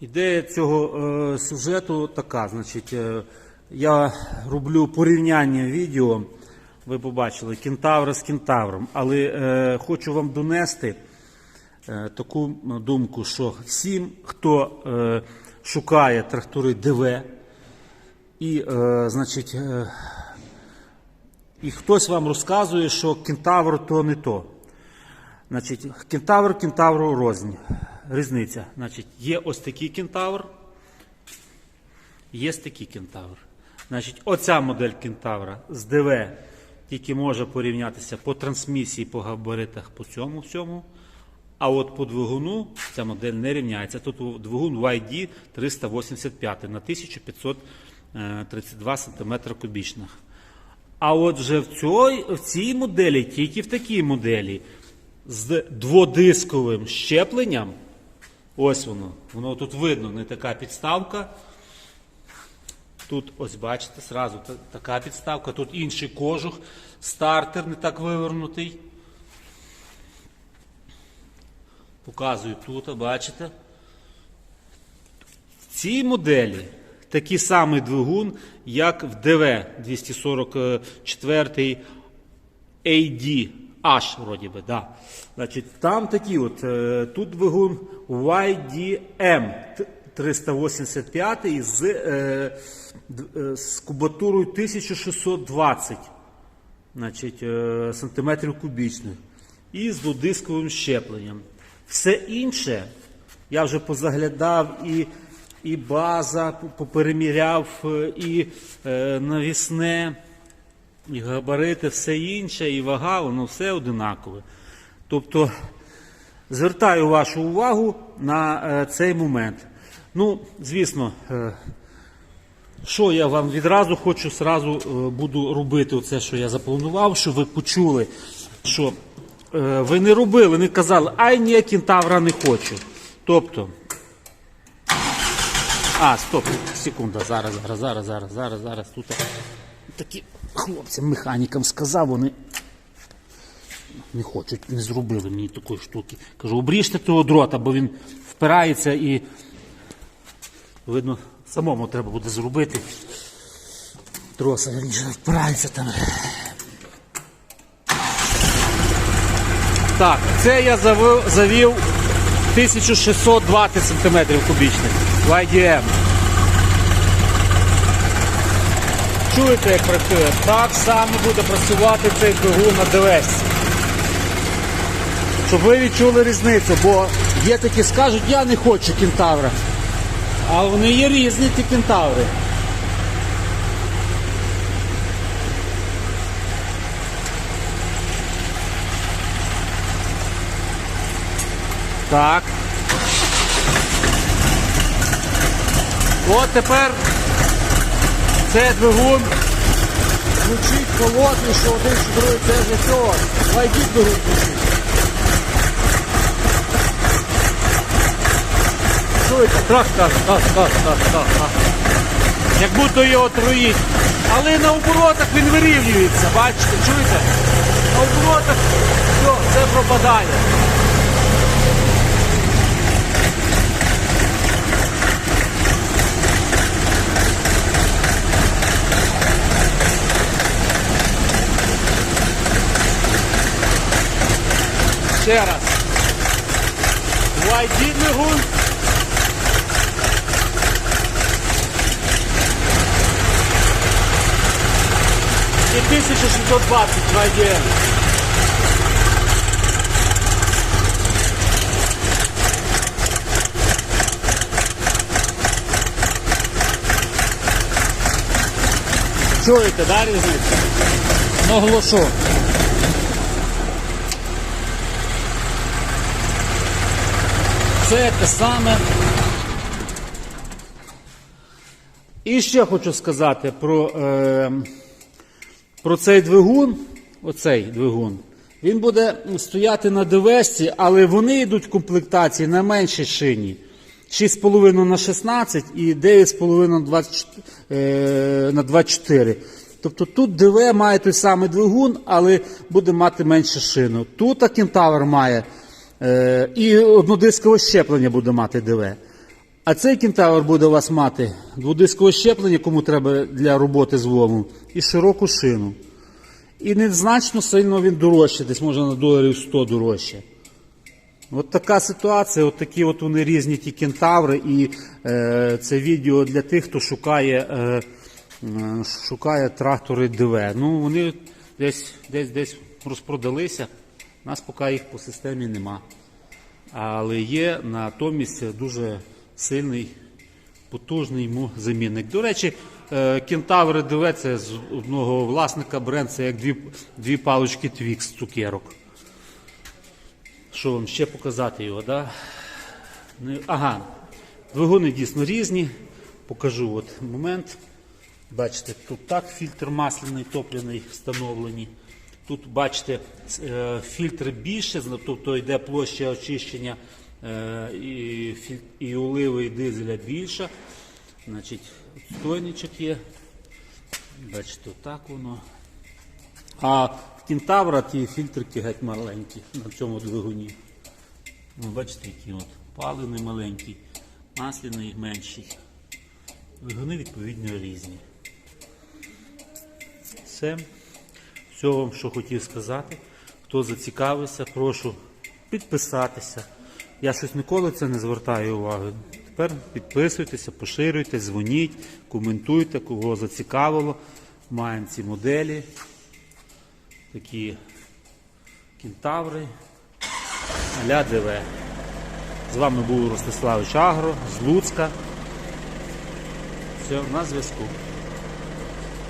Ідея цього е, сюжету така. Значить, е, я роблю порівняння відео. Ви побачили кентавра з кентавром. Але е, хочу вам донести таку думку, що всім, хто шукає трактори ДВ, і, значить, і хтось вам розказує, що кентавр то не то. Значить, кентавр кентавру рознь. Різниця. Значить, є ось такий кентавр, є такий кентавр. Значить, оця модель кентавра з ДВ тільки може порівнятися по трансмісії, по габаритах, по цьому всьому. А от по двигуну ця модель не рівняється. Тут двигун YD 385 на 1532 см кубічних. А от вже в цій, в цій моделі, тільки в такій моделі, з дводисковим щепленням, ось воно, воно тут видно, не така підставка. Тут, ось бачите, зразу така підставка, тут інший кожух, стартер не так вивернутий. Показую тут, бачите. В цій моделі такий самий двигун, як в ДВ 244 AD. H, вроді би, да. Значить, там такі от, е, тут двигун YDM 385 з, е, е, з кубатурою 1620 значить, е, сантиметрів кубічних і з дводисковим щепленням. Все інше я вже позаглядав і, і база, попереміряв, е, і е, навісне, і габарити, все інше, і вага, воно все одинакове. Тобто звертаю вашу увагу на е, цей момент. Ну, звісно, е, що я вам відразу хочу, сразу е, буду робити оце, що я запланував, щоб ви почули, що ви не робили, не казали, ай ні, кентавра не хочу. Тобто. А, стоп, секунда, зараз, зараз, зараз, зараз, зараз, зараз. Тут такі хлопцям, механікам сказав, вони не хочуть, не зробили мені такої штуки. Кажу, обріжте того дрота, бо він впирається і видно, самому треба буде зробити. Троса він же впирається там. Так, це я завів 1620 см кубічних в Чуєте, як працює? Так само буде працювати цей двигун на ДВС. Щоб ви відчули різницю, бо є такі скажуть, я не хочу кентавра. А вони є різні ті кентаври. Так. От тепер це двигун звучить холодний, що один, що другий, це вже цього. Вайдіть двигун звучить. Чуєте? Так, так, так, так, так, так, так. Як будто його троїть. Але на оборотах він вирівнюється, бачите, чуєте? На оборотах все, це пропадає. Ще раз. YD двигун. І 1620 YDM. Чуєте, да, різницю? Наголошу. Це те саме. І ще хочу сказати про, е, про цей двигун. Оцей двигун. Він буде стояти на ДВСці, але вони йдуть в комплектації на меншій шині. 6,5 на 16 і 9,5 на 24, е, на 24. Тобто тут ДВ має той самий двигун, але буде мати менше шину. Тут Кентавр має і однодискове щеплення буде мати ДВ. А цей кентавр буде у вас мати дводискове щеплення, кому треба для роботи з ломом, і широку шину. І незначно сильно він дорожче, десь може на доларів 100 дорожче. От така ситуація, от такі от вони різні ті кентаври, і е, це відео для тих, хто шукає, е, е, шукає трактори ДВ. Ну, вони десь, десь, десь розпродалися, у нас поки їх по системі нема. Але є натомість дуже сильний, потужний йому замінник. До речі, е, кентаври ДВ це з одного власника бренд, це як дві, дві палочки Твікс цукерок. Що вам ще показати його, да? Ага, двигуни дійсно різні. Покажу от момент. Бачите, тут так фільтр масляний, топляний встановлені. Тут, бачите, е, фільтр більше, тобто йде площа очищення е, і, і оливи, і дизеля більша. Значить, стойничок є. Бачите, отак воно. А в кентавра ті фільтрики геть маленькі на цьому двигуні. Ну, бачите, які от паливний маленький, масляний менший. Двигуни відповідно різні. Все. Все вам, що хотів сказати. Хто зацікавився, прошу підписатися. Я щось ніколи це не звертаю уваги. Тепер підписуйтеся, поширюйте, дзвоніть, коментуйте, кого зацікавило. Маємо ці моделі. Такі кентаври. Аля ДВ. З вами був Ростислав Агро з Луцька. Все, на зв'язку.